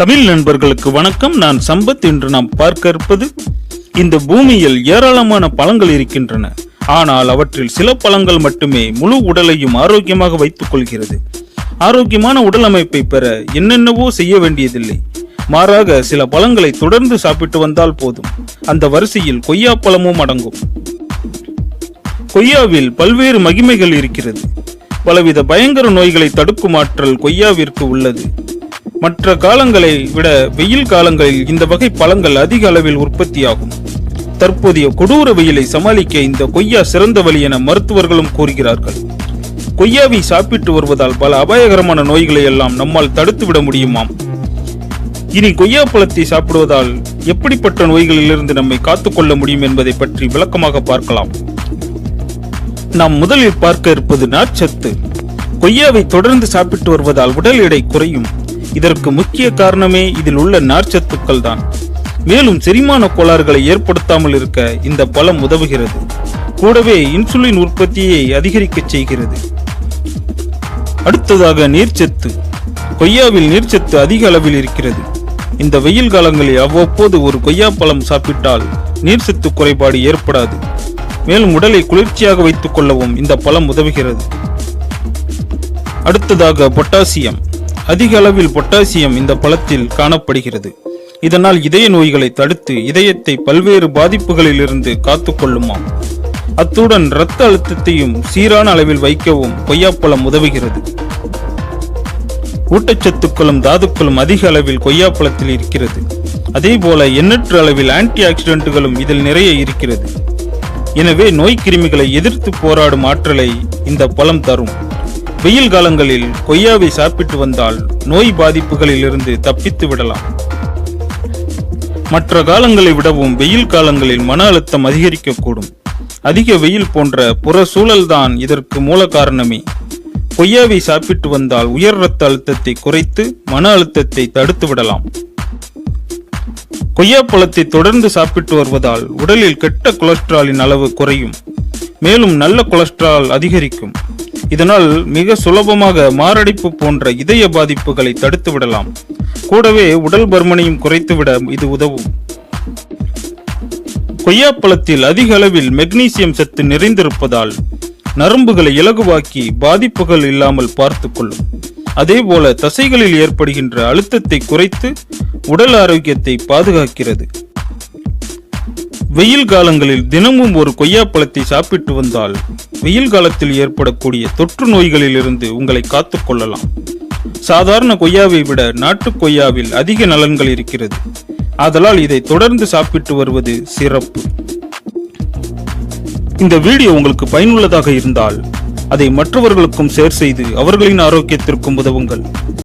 தமிழ் நண்பர்களுக்கு வணக்கம். நான் சம்பத். என்று நாம் பார்க்க இருப்பது இந்த பூமியில் ஏராளமான பழங்கள் இருக்கின்றன. ஆனால் அவற்றில் சில பழங்கள் மட்டுமே முழு உடலையும் ஆரோக்கியமாக வைத்துக் கொள்கிறது. ஆரோக்கியமான உடல் அமைப்பை பெற என்னென்னவோ செய்ய வேண்டியதில்லை. மாறாக சில பழங்களை தொடர்ந்து சாப்பிட்டு வந்தால் போதும். அந்த வரிசையில் கொய்யா பழமும் அடங்கும். கொய்யாவில் பல்வேறு மகிமைகள் இருக்கிறது. பலவித பயங்கர நோய்களை தடுக்கும் ஆற்றல் கொய்யாவிற்கு உள்ளது. மற்ற காலங்களை விட வெயில் காலங்களில் இந்த வகை பழங்கள் அதிக அளவில் உற்பத்தியாகும். தற்போதைய கொடூர வெயிலை சமாளிக்க இந்த கொய்யா சிறந்த வழி என மருத்துவர்களும் கூறுகிறார்கள். கொய்யாவை சாப்பிட்டு வருவதால் பல அபாயகரமான நோய்களை எல்லாம் நம்மால் தடுத்துவிட முடியுமாம். இனி கொய்யா பழத்தை சாப்பிடுவதால் எப்படிப்பட்ட நோய்களிலிருந்து நம்மை காத்துக்கொள்ள முடியும் என்பதை பற்றி விளக்கமாக பார்க்கலாம். நாம் முதலில் பார்க்க இருப்பது நார்ச்சத்து. கொய்யாவை தொடர்ந்து சாப்பிட்டு வருவதால் உடல் எடை குறையும். இதற்கு முக்கிய காரணமே இதில் உள்ள நார்ச்சத்துக்கள் தான் மேலும் செரிமான கோளாறுகளை ஏற்படுத்தாமல் இருக்க இந்த பழம் உதவுகிறது. கூடவே இன்சுலின் உற்பத்தியை அதிகரிக்க செய்கிறது. அடுத்ததாக நீர்ச்சத்து. கொய்யாவில் நீர்ச்சத்து அதிக அளவில் இருக்கிறது. இந்த வெயில் காலங்களில் அவ்வப்போது ஒரு கொய்யா பழம் சாப்பிட்டால் நீர்ச்சத்து குறைபாடு ஏற்படாது. மேலும் உடலை குளிர்ச்சியாக வைத்துக் கொள்ளவும் இந்த பழம் உதவுகிறது. அடுத்ததாக பொட்டாசியம். அதிக அளவில் பொட்டாசியம் இந்த பழத்தில் காணப்படுகிறது. இதனால் இதய நோய்களை தடுத்து இதயத்தை பல்வேறு பாதிப்புகளிலிருந்து காத்துக்கொள்ளுமாம் அத்துடன் இரத்த அழுத்தத்தையும் சீரான அளவில் வைக்கவும் கொய்யாப்பழம் உதவுகிறது. ஊட்டச்சத்துக்களும் தாதுக்களும் அதிக அளவில் கொய்யாப்பழத்தில் இருக்கிறது. அதேபோல எண்ணற்ற அளவில் ஆன்டி ஆக்சிடென்ட்டுகளும் இதில் நிறைய இருக்கிறது. எனவே நோய் கிருமிகளை எதிர்த்து போராடும் ஆற்றலை இந்த பழம் தரும். வெயில் காலங்களில் கொய்யாவை சாப்பிட்டு வந்தால் நோய் பாதிப்புகளில் இருந்து தப்பித்து விடலாம். மற்ற காலங்களை விடவும் வெயில் காலங்களில் மன அழுத்தம் அதிகரிக்கக்கூடும். அதிக வெயில் போன்ற புற சூழல்தான் இதற்கு மூல காரணமே. கொய்யாவை சாப்பிட்டு வந்தால் உயர் ரத்த அழுத்தத்தை குறைத்து மன அழுத்தத்தை தடுத்து விடலாம். கொய்யா பழத்தை தொடர்ந்து சாப்பிட்டு வருவதால் உடலில் கெட்ட கொலஸ்ட்ராலின் அளவு குறையும். மேலும் நல்ல கொலஸ்ட்ரால் அதிகரிக்கும். இதனால் மிக சுலபமாக மாரடைப்பு போன்ற இதய பாதிப்புகளை தடுத்து விடலாம். கூடவே உடல் பருமனையும் குறைத்துவிட இது உதவும். கொய்யாப்பழத்தில் அதிக அளவில் மெக்னீசியம் சத்து நிறைந்திருப்பதால் நரம்புகளை இலகுவாக்கி பாதிப்புகள் இல்லாமல் பார்த்துக்கொள்ளும் அதேபோல தசைகளில் ஏற்படுகின்ற அழுத்தத்தை குறைத்து உடல் ஆரோக்கியத்தை பாதுகாக்கிறது. வெயில் காலங்களில் தினமும் ஒரு கொய்யாப்பழத்தை சாப்பிட்டு வந்தால் வெயில் காலத்தில் ஏற்படக்கூடிய தொற்று நோய்களில் இருந்து உங்களை காத்துக் கொள்ளலாம். சாதாரண கொய்யாவை விட நாட்டு கொய்யாவில் அதிக நலன்கள் இருக்கிறது. ஆதலால் இதை தொடர்ந்து சாப்பிட்டு வருவது சிறப்பு. இந்த வீடியோ உங்களுக்கு பயனுள்ளதாக இருந்தால் அதை மற்றவர்களுக்கும் ஷேர் செய்து அவர்களின் ஆரோக்கியத்திற்கும் உதவுங்கள்.